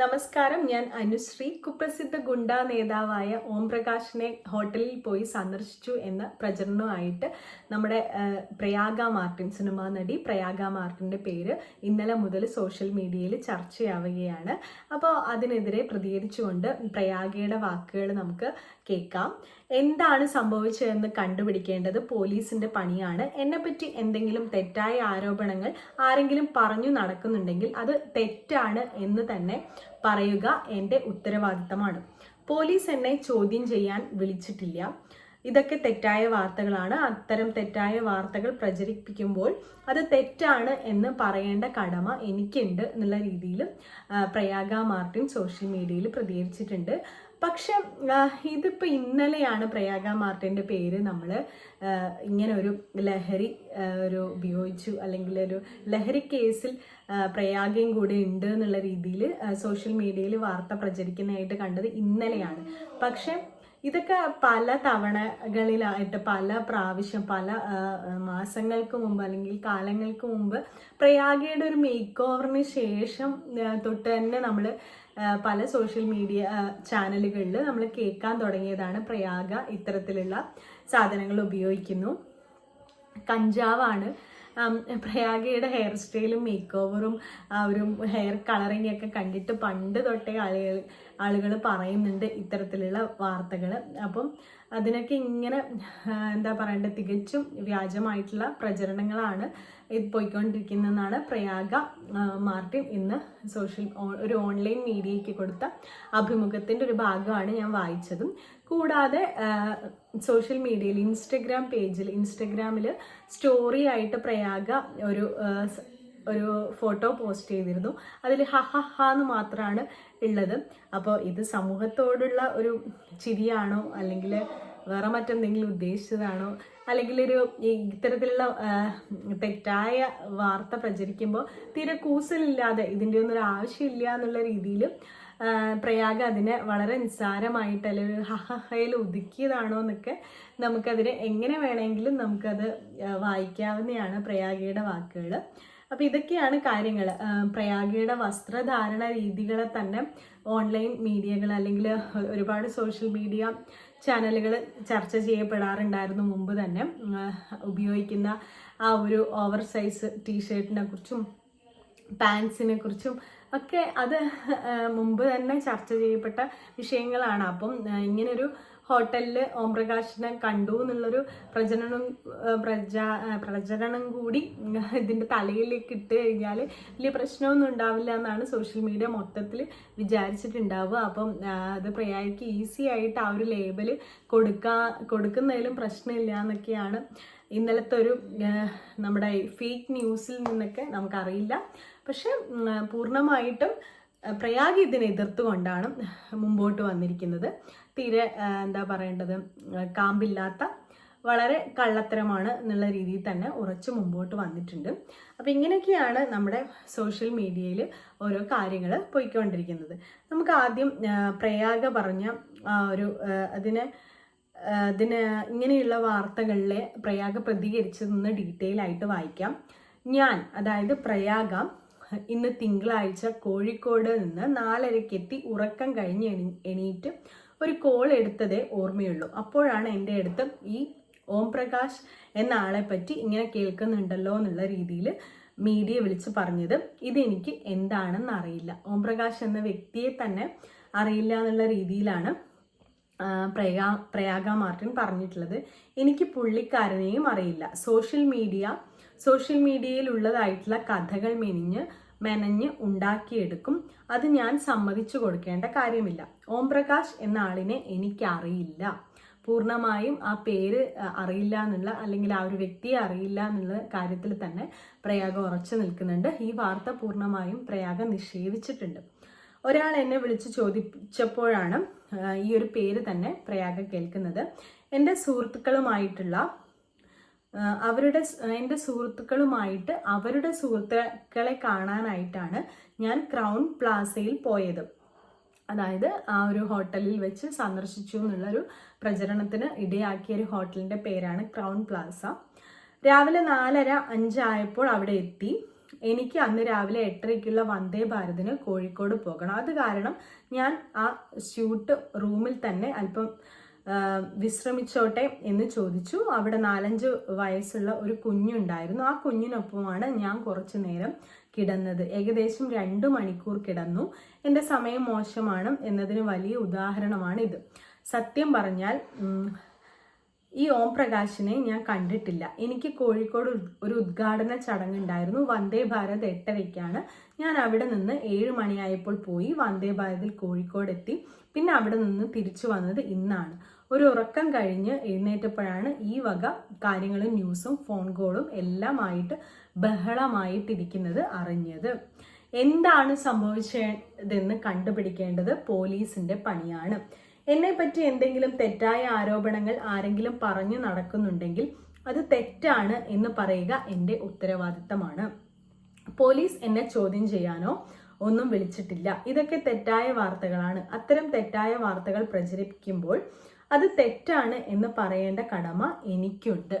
നമസ്കാരം. ഞാൻ അനുശ്രീ. കുപ്രസിദ്ധ ഗുണ്ട നേതാവായ ഓം പ്രകാശിനെ ഹോട്ടലിൽ പോയി സന്ദർശിച്ചു എന്ന പ്രചരണമായിട്ട് നമ്മുടെ പ്രയാഗ മാർട്ടിൻ സിനിമാ നടി പ്രയാഗ മാർട്ടിന്റെ പേര് ഇന്നലെ മുതൽ സോഷ്യൽ മീഡിയയിൽ ചർച്ചയാവുകയാണ്. അപ്പോൾ അതിനെതിരെ പ്രതികരിച്ചുകൊണ്ട് പ്രയാഗയുടെ വാക്കുകൾ നമുക്ക് കേൾക്കാം. എന്താണ് സംഭവിച്ചതെന്ന് കണ്ടുപിടിക്കേണ്ടത് പോലീസിന്റെ പണിയാണ്. എന്നെപ്പറ്റി എന്തെങ്കിലും തെറ്റായ ആരോപണങ്ങൾ ആരെങ്കിലും പറഞ്ഞു നടക്കുന്നുണ്ടെങ്കിൽ അത് തെറ്റാണ് എന്ന് തന്നെ പറയുക എന്റെ ഉത്തരവാദിത്തമാണ്. പോലീസ് എന്നെ ചോദ്യം ചെയ്യാൻ വിളിച്ചിട്ടില്ല. ഇതൊക്കെ തെറ്റായ വാർത്തകളാണ്. അത്തരം തെറ്റായ വാർത്തകൾ പ്രചരിപ്പിക്കുമ്പോൾ അത് തെറ്റാണ് എന്ന് പറയേണ്ട കടമ എനിക്കുണ്ട് എന്നുള്ള രീതിയിൽ പ്രയാഗ മാർട്ടിൻ സോഷ്യൽ മീഡിയയിൽ പ്രതികരിച്ചിട്ടുണ്ട്. പക്ഷെ ഇതിപ്പോൾ ഇന്നലെയാണ് പ്രയാഗ മാർട്ടിന്റെ പേര് നമ്മൾ ഇങ്ങനെ ഒരു ലഹരി ഒരു ഉപയോഗിച്ചു. അല്ലെങ്കിൽ ഒരു ലഹരി കേസിൽ പ്രയാഗയും കൂടെ ഉണ്ട് എന്നുള്ള രീതിയിൽ സോഷ്യൽ മീഡിയയിൽ വാർത്ത പ്രചരിക്കുന്നതായിട്ട് കണ്ടത് ഇന്നലെയാണ്. പക്ഷെ ഇതൊക്കെ പല തവണകളിലായിട്ട് പല പ്രാവശ്യം പല മാസങ്ങൾക്ക് മുമ്പ് അല്ലെങ്കിൽ കാലങ്ങൾക്ക് മുമ്പ് പ്രയാഗയുടെ ഒരു മേക്ക് ഓവറിന് ശേഷം തൊട്ട് തന്നെ നമ്മൾ പല സോഷ്യൽ മീഡിയ ചാനലുകളിൽ നമ്മൾ കേൾക്കാൻ തുടങ്ങിയതാണ് പ്രയാഗ ഇത്തരത്തിലുള്ള സാധനങ്ങൾ ഉപയോഗിക്കുന്നു. കഞ്ചാവാണ്. പ്രയാഗയുടെ ഹെയർ സ്റ്റൈലും മേക്ക് ഓവറും ആ ഒരു ഹെയർ കളറിങ്ങൊക്കെ കണ്ടിട്ട് പണ്ട് തൊട്ടേ ആളുകൾ ആളുകൾ പറയുന്നുണ്ട് ഇത്തരത്തിലുള്ള വാർത്തകൾ അപ്പം അതിനൊക്കെ ഇങ്ങനെ എന്താ പറയണ്ടത് തികച്ചും വ്യാജമായിട്ടുള്ള പ്രചരണങ്ങളാണ് ഇത് പോയിക്കൊണ്ടിരിക്കുന്നതെന്നാണ് പ്രയാഗ മാർട്ടിൻ ഇന്ന് സോഷ്യൽ ഒരു ഓൺലൈൻ മീഡിയയ്ക്ക് കൊടുത്ത അഭിമുഖത്തിന്റെ ഒരു ഭാഗമാണ് ഞാൻ വായിച്ചതും. കൂടാതെ സോഷ്യൽ മീഡിയയിൽ ഇൻസ്റ്റഗ്രാം പേജിൽ ഇൻസ്റ്റഗ്രാമിൽ സ്റ്റോറി ആയിട്ട് പ്രയാഗ ഒരു ഒരു ഫോട്ടോ പോസ്റ്റ് ചെയ്തിരുന്നു. അതിൽ ഹ ഹ ഹ എന്ന് മാത്രമാണ് ഉള്ളത്. അപ്പോൾ ഇത് സമൂഹത്തോടുള്ള ഒരു ചിരിയാണോ അല്ലെങ്കിൽ വേറെ മറ്റെന്തെങ്കിലും ഉദ്ദേശിച്ചതാണോ അല്ലെങ്കിൽ ഒരു ഇത്തരത്തിലുള്ള തെറ്റായ വാർത്ത പ്രചരിക്കുമ്പോൾ തീരെ കൂസലില്ലാതെ ഇതിന്റെ ഒന്നും ഒരു ആവശ്യമില്ല എന്നുള്ള രീതിയിൽ പ്രയാഗ അതിനെ വളരെ നിസ്സാരമായിട്ട് അല്ലെങ്കിൽ ഒരു ഹഹയിൽ ഒതുക്കിയതാണോ എന്നൊക്കെ നമുക്കതിനെ എങ്ങനെ വേണമെങ്കിലും നമുക്കത് വായിക്കാവുന്നതാണ് പ്രയാഗയുടെ വാക്കുകൾ അപ്പോൾ ഇതൊക്കെയാണ് കാര്യങ്ങൾ പ്രയാഗയുടെ വസ്ത്രധാരണ രീതികളെ തന്നെ ഓൺലൈൻ മീഡിയകൾ അല്ലെങ്കിൽ ഒരുപാട് സോഷ്യൽ മീഡിയ ചാനലുകൾ ചർച്ച ചെയ്യപ്പെടാറുണ്ടായിരുന്നു മുമ്പ് തന്നെ. ഉപയോഗിക്കുന്ന ആ ഒരു ഓവർ സൈസ് ടീഷർട്ടിനെ കുറിച്ചും പാൻസിനെ കുറിച്ചും ഒക്കെ അത് മുമ്പ് തന്നെ ചർച്ച ചെയ്യപ്പെട്ട വിഷയങ്ങളാണ്. അപ്പം ഇങ്ങനൊരു ഹോട്ടലിൽ ഓംപ്രകാശിനെ കണ്ടു എന്നുള്ളൊരു പ്രചരണം ആ, പ്രചരണം കൂടി ഇതിന്റെ തലയിലേക്ക് ഇട്ട് കഴിഞ്ഞാൽ വലിയ പ്രശ്നമൊന്നും ഉണ്ടാവില്ല എന്നാണ് സോഷ്യൽ മീഡിയ മൊത്തത്തിൽ വിചാരിച്ചിട്ടുണ്ടാവുക. അപ്പം അത് പ്രയായിക്ക് ഈസി ആയിട്ട് ആ ഒരു ലേബൽ കൊടുക്കാ കൊടുക്കുന്നതിലും പ്രശ്നമില്ല എന്നൊക്കെയാണ് ഇന്നലത്തെ ഒരു നമ്മുടെ ഫേക്ക് ന്യൂസിൽ നിന്നൊക്കെ നമുക്കറിയില്ല. പക്ഷെ പൂർണമായിട്ടും പ്രയാഗ് ഇതിനെ എതിർത്തുകൊണ്ടാണ് മുമ്പോട്ട് വന്നിരിക്കുന്നത്. തീരെ എന്താ പറയേണ്ടത്? കാമ്പില്ലാത്ത വളരെ കള്ളത്തരമാണ് എന്നുള്ള രീതിയിൽ തന്നെ ഉറച്ച് മുമ്പോട്ട് വന്നിട്ടുണ്ട്. അപ്പോൾ ഇങ്ങനെയൊക്കെയാണ് നമ്മുടെ സോഷ്യൽ മീഡിയയിൽ ഓരോ കാര്യങ്ങൾ പോയിക്കൊണ്ടിരിക്കുന്നത്. നമുക്ക് ആദ്യം പ്രയാഗ പറഞ്ഞ ഒരു അതിനെ അതിന് ഇങ്ങനെയുള്ള വാർത്തകളിലെ പ്രയാഗ പ്രതികരിച്ചതെന്ന് ഡീറ്റെയിൽ ആയിട്ട് വായിക്കാം. ഞാൻ അതായത് പ്രയാഗ ഇന്ന് തിങ്കളാഴ്ച കോഴിക്കോട് നിന്ന് നാലരയ്ക്കെത്തി ഉറക്കം കഴിഞ്ഞ് എണീ എണീറ്റ് ഒരു കോൾ എടുത്തതേ ഓർമ്മയുള്ളൂ. അപ്പോഴാണ് എന്റെ അടുത്ത് ഈ ഓം പ്രകാശ് എന്ന ആളെ പറ്റി ഇങ്ങനെ കേൾക്കുന്നുണ്ടല്ലോ എന്നുള്ള രീതിയിൽ മീഡിയ വിളിച്ച് പറഞ്ഞത്. ഇതെനിക്ക് എന്താണെന്ന് അറിയില്ല. ഓം പ്രകാശ് എന്ന വ്യക്തിയെ തന്നെ അറിയില്ല എന്നുള്ള രീതിയിലാണ് പ്രയാ പ്രയാഗ മാർട്ടിൻ പറഞ്ഞിട്ടുള്ളത്. എനിക്ക് പുള്ളിക്കാരനെയും അറിയില്ല. സോഷ്യൽ മീഡിയ സോഷ്യൽ മീഡിയയിലുള്ളതായിട്ടുള്ള കഥകൾ മെനിഞ്ഞ് മെനഞ്ഞ് ഉണ്ടാക്കിയെടുക്കും. അത് ഞാൻ സമ്മതിച്ചു കൊടുക്കേണ്ട കാര്യമില്ല. ഓം പ്രകാശ് എന്ന ആളിനെ എനിക്കറിയില്ല. പൂർണമായും ആ പേര് അറിയില്ല എന്നുള്ള അല്ലെങ്കിൽ ആ ഒരു വ്യക്തിയെ അറിയില്ല എന്നുള്ള കാര്യത്തിൽ തന്നെ പ്രയാഗ ഉറച്ചു നിൽക്കുന്നുണ്ട്. ഈ വാർത്ത പൂർണമായും പ്രയാഗ നിഷേധിച്ചിട്ടുണ്ട്. ഒരാൾ എന്നെ വിളിച്ച് ചോദിച്ചപ്പോഴാണ് ഈ ഒരു പേര് തന്നെ പ്രയാഗ കേൾക്കുന്നത്. എന്റെ സുഹൃത്തുക്കളുമായിട്ടുള്ള അവരുടെ എന്റെ സുഹൃത്തുക്കളുമായിട്ട് അവരുടെ സുഹൃത്തുക്കളെ കാണാനായിട്ടാണ് ഞാൻ ക്രൗൺ പ്ലാസയിൽ പോയത്. അതായത് ആ ഒരു ഹോട്ടലിൽ വെച്ച് സന്ദർശിച്ചു എന്നുള്ളൊരു പ്രചരണത്തിന് ഇടയാക്കിയ ഒരു ഹോട്ടലിന്റെ പേരാണ് ക്രൗൺ പ്ലാസ. രാവിലെ നാലര അഞ്ചായപ്പോൾ അവിടെ എത്തി. എനിക്ക് അന്ന് രാവിലെ എട്ടരയ്ക്കുള്ള വന്ദേ ഭാരതിന് കോഴിക്കോട് പോകണം. അത് കാരണം ഞാൻ ആ സ്യൂട്ട് റൂമിൽ തന്നെ അല്പം വിശ്രമിച്ചോട്ടെ എന്ന് ചോദിച്ചു. അവിടെ നാലഞ്ച് വയസ്സുള്ള ഒരു കുഞ്ഞുണ്ടായിരുന്നു. ആ കുഞ്ഞിനൊപ്പമാണ് ഞാൻ കുറച്ചു നേരം കിടന്നത്. ഏകദേശം രണ്ട് മണിക്കൂർ കിടന്നു. എന്റെ സമയം മോശമാണ് എന്നതിന് വലിയ ഉദാഹരണമാണ് ഇത്. സത്യം പറഞ്ഞാൽ ഈ ഓം പ്രകാശിനെ ഞാൻ കണ്ടിട്ടില്ല. എനിക്ക് കോഴിക്കോട് ഒരു ഉദ്ഘാടന ചടങ്ങുണ്ടായിരുന്നു. വന്ദേ ഭാരത് എട്ടരയ്ക്കാണ്. ഞാൻ അവിടെ നിന്ന് ഏഴ് മണിയായപ്പോൾ പോയി വന്ദേ ഭാരതിൽ കോഴിക്കോട് എത്തി പിന്നെ അവിടെ നിന്ന് തിരിച്ചു വന്നത് ഇന്നാണ്. ഒരു ഉറക്കം കഴിഞ്ഞ് എഴുന്നേറ്റപ്പോഴാണ് ഈ വക കാര്യങ്ങളും ന്യൂസും ഫോൺ കോളും എല്ലാമായിട്ട് ബഹളമായിട്ടിരിക്കുന്നത് അറിഞ്ഞത്. എന്താണ് സംഭവിച്ചതെന്ന് കണ്ടുപിടിക്കേണ്ടത് പോലീസിന്റെ പണിയാണ്. എന്നെ പറ്റി എന്തെങ്കിലും തെറ്റായ ആരോപണങ്ങൾ ആരെങ്കിലും പറഞ്ഞു നടക്കുന്നുണ്ടെങ്കിൽ അത് തെറ്റാണ് എന്ന് പറയുക എന്റെ ഉത്തരവാദിത്തമാണ്. പോലീസ് എന്നെ ചോദ്യം ചെയ്യാനോ ഒന്നും വിളിച്ചിട്ടില്ല. ഇതൊക്കെ തെറ്റായ വാർത്തകളാണ്. അത്തരം തെറ്റായ വാർത്തകൾ പ്രചരിപ്പിക്കുമ്പോൾ അത് തെറ്റാണ് എന്ന് പറയേണ്ട കടമ എനിക്കുണ്ട്.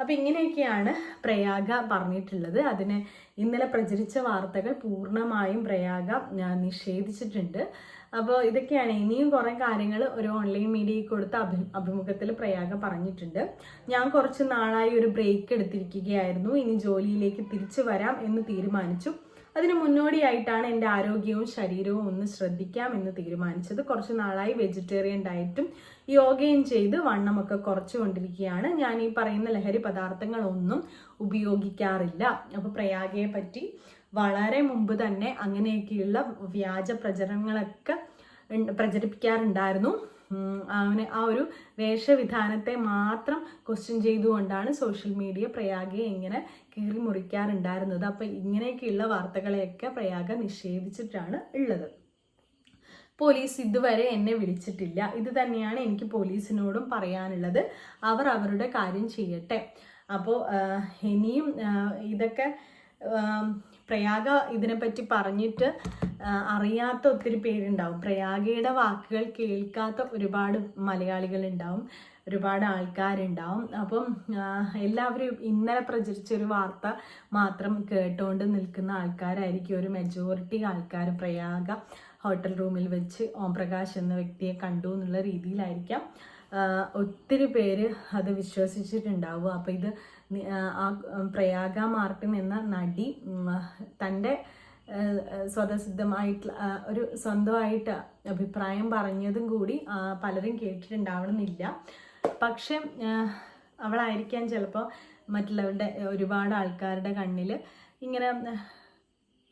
അപ്പം ഇങ്ങനെയൊക്കെയാണ് പ്രയാഗ പറഞ്ഞിട്ടുള്ളത്. അതിന് ഇന്നലെ പ്രചരിച്ച വാർത്തകൾ പൂർണമായും പ്രയാഗ നിഷേധിച്ചിട്ടുണ്ട്. അപ്പോൾ ഇതൊക്കെയാണ്. ഇനിയും കുറേ കാര്യങ്ങൾ ഒരു ഓൺലൈൻ മീഡിയയിൽ കൊടുത്ത അഭി അഭിമുഖത്തിൽ പ്രയാഗ പറഞ്ഞിട്ടുണ്ട്. ഞാൻ കുറച്ച് നാളായി ഒരു ബ്രേക്ക് എടുത്തിരിക്കുകയായിരുന്നു. ഇനി ജോലിയിലേക്ക് തിരിച്ചു വരാം എന്ന് തീരുമാനിച്ചു. അതിന് മുന്നോടിയായിട്ടാണ് എന്റെ ആരോഗ്യവും ശരീരവും ഒന്ന് ശ്രദ്ധിക്കാം എന്ന് തീരുമാനിച്ചത്. കുറച്ച് നാളായി വെജിറ്റേറിയൻ ഡയറ്റും യോഗയും ചെയ്ത് വണ്ണമൊക്കെ കുറച്ചുകൊണ്ടിരിക്കുകയാണ് ഞാൻ ഈ പറയുന്ന ലഹരി പദാർത്ഥങ്ങളൊന്നും ഉപയോഗിക്കാറില്ല. അപ്പോൾ പ്രയാഗയെ പറ്റി വളരെ മുമ്പ് തന്നെ അങ്ങനെയൊക്കെയുള്ള വ്യാജ പ്രചരണങ്ങളൊക്കെ പ്രചരിപ്പിക്കാറുണ്ടായിരുന്നു. അവന് ആ ഒരു വേഷവിധാനത്തെ മാത്രം ക്വസ്റ്റ്യൻ ചെയ്തുകൊണ്ടാണ് സോഷ്യൽ മീഡിയ പ്രയാഗെ ഇങ്ങനെ കീറി മുറിക്കാറുണ്ടായിരുന്നത്. അപ്പൊ ഇങ്ങനെയൊക്കെയുള്ള വാർത്തകളെയൊക്കെ പ്രയാഗ നിഷേധിച്ചിട്ടാണ് ഉള്ളത്. പോലീസ് ഇതുവരെ എന്നെ വിളിച്ചിട്ടില്ല. ഇത് തന്നെയാണ് എനിക്ക് പോലീസിനോടും പറയാനുള്ളത്. അവർ അവരുടെ കാര്യം ചെയ്യട്ടെ. അപ്പോൾ ഇനിയും ഇതൊക്കെ പ്രയാഗ ഇതിനെപ്പറ്റി പറഞ്ഞിട്ട് അറിയാത്ത ഒത്തിരി പേരുണ്ടാവും. പ്രയാഗയുടെ വാക്കുകൾ കേൾക്കാത്ത ഒരുപാട് മലയാളികൾ ഉണ്ടാവും ഒരുപാട് ആൾക്കാരുണ്ടാവും. അപ്പം എല്ലാവരും ഇന്നലെ പ്രചരിച്ചൊരു വാർത്ത മാത്രം കേട്ടുകൊണ്ട് നിൽക്കുന്ന ആൾക്കാരായിരിക്കും ഒരു മെജോറിറ്റി ആൾക്കാർ പ്രയാഗ ഹോട്ടൽ റൂമിൽ വെച്ച് ഓംപ്രകാശ് എന്ന വ്യക്തിയെ കണ്ടു എന്നുള്ള രീതിയിലായിരിക്കാം. ഒത്തിരി പേര് അത് വിശ്വസിച്ചിട്ടുണ്ടാവും. അപ്പോൾ ഇത് പ്രയാഗ മാർട്ടിൻ എന്ന നടി തന്റെ സ്വതസിദ്ധമായിട്ടുള്ള ഒരു സ്വന്തമായിട്ട് അഭിപ്രായം പറഞ്ഞതും കൂടി പലരും കേട്ടിട്ടുണ്ടാവണമെന്നില്ല. പക്ഷെ അവളായിരിക്കാൻ അവളായിരിക്കാം ചിലപ്പോൾ മറ്റുള്ളവരുടെ ഒരുപാട് ആൾക്കാരുടെ കണ്ണിൽ ഇങ്ങനെ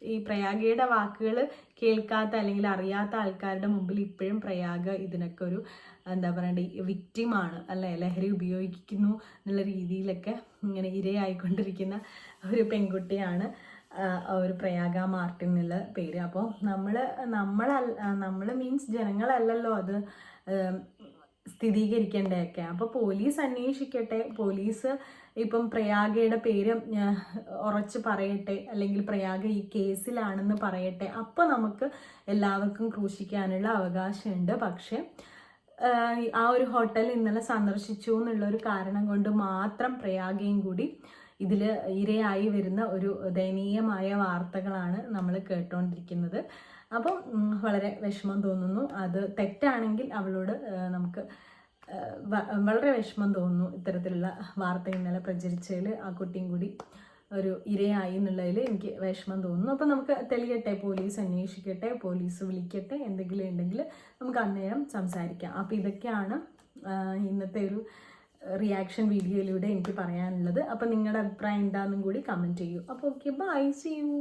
ഈ പ്രയാഗയുടെ വാക്കുകൾ കേൾക്കാത്ത അല്ലെങ്കിൽ അറിയാത്ത ആൾക്കാരുടെ മുമ്പിൽ ഇപ്പോഴും പ്രയാഗ ഇതിനൊക്കെ ഒരു എന്താ പറയണ്ട വിക്റ്റിമാണ് അല്ലെ? ലഹരി ഉപയോഗിക്കുന്നു എന്നുള്ള രീതിയിലൊക്കെ ഇങ്ങനെ ഇരയായിക്കൊണ്ടിരിക്കുന്ന ഒരു പെൺകുട്ടിയാണ്. ഒരു പ്രയാഗ മാർട്ടിൻ എന്നുള്ള പേര്. അപ്പോൾ നമ്മൾ നമ്മളല്ല നമ്മൾ മീൻസ് ജനങ്ങളല്ലല്ലോ അത് സ്ഥിരീകരിക്കേണ്ടതൊക്കെ. അപ്പോൾ പോലീസ് അന്വേഷിക്കട്ടെ പോലീസ് ഇപ്പം പ്രയാഗയുടെ പേര് ഉറച്ച് പറയട്ടെ അല്ലെങ്കിൽ പ്രയാഗ ഈ കേസിലാണെന്ന് പറയട്ടെ അപ്പോൾ നമുക്ക് എല്ലാവർക്കും ക്രൂശിക്കാനുള്ള അവകാശമുണ്ട്. പക്ഷേ ആ ഒരു ഹോട്ടൽ ഇന്നലെ സന്ദർശിച്ചു എന്നുള്ള ഒരു കാരണം കൊണ്ട് മാത്രം പ്രയാഗയും കൂടി ഇതിൽ ഇരയായി വരുന്ന ഒരു ദയനീയമായ വാർത്തകളാണ് നമ്മൾ കേട്ടുകൊണ്ടിരിക്കുന്നത് അപ്പം വളരെ വിഷമം തോന്നുന്നു. അത് തെറ്റാണെങ്കിൽ അവളോട് നമുക്ക് വളരെ വിഷമം തോന്നുന്നു ഇത്തരത്തിലുള്ള വാർത്ത ഇന്നലെ പ്രചരിച്ചതിൽ ആ കുട്ടിയും കൂടി ഒരു ഇരയായി എന്നുള്ളതിൽ എനിക്ക് വിഷമം തോന്നുന്നു. അപ്പം നമുക്ക് തെളിയട്ടെ പോലീസ് അന്വേഷിക്കട്ടെ പോലീസ് വിളിക്കട്ടെ എന്തെങ്കിലും ഉണ്ടെങ്കിൽ നമുക്ക് അന്നേരം സംസാരിക്കാം. അപ്പോൾ ഇതൊക്കെയാണ് ഇന്നത്തെ ഒരു റിയാക്ഷൻ വീഡിയോയിലൂടെ എനിക്ക് പറയാനുള്ളത്. അപ്പോൾ നിങ്ങളുടെ അഭിപ്രായം എന്താണെന്നും കൂടി കമന്റ് ചെയ്യൂ. അപ്പോൾ ഓക്കെ ബൈ സി യു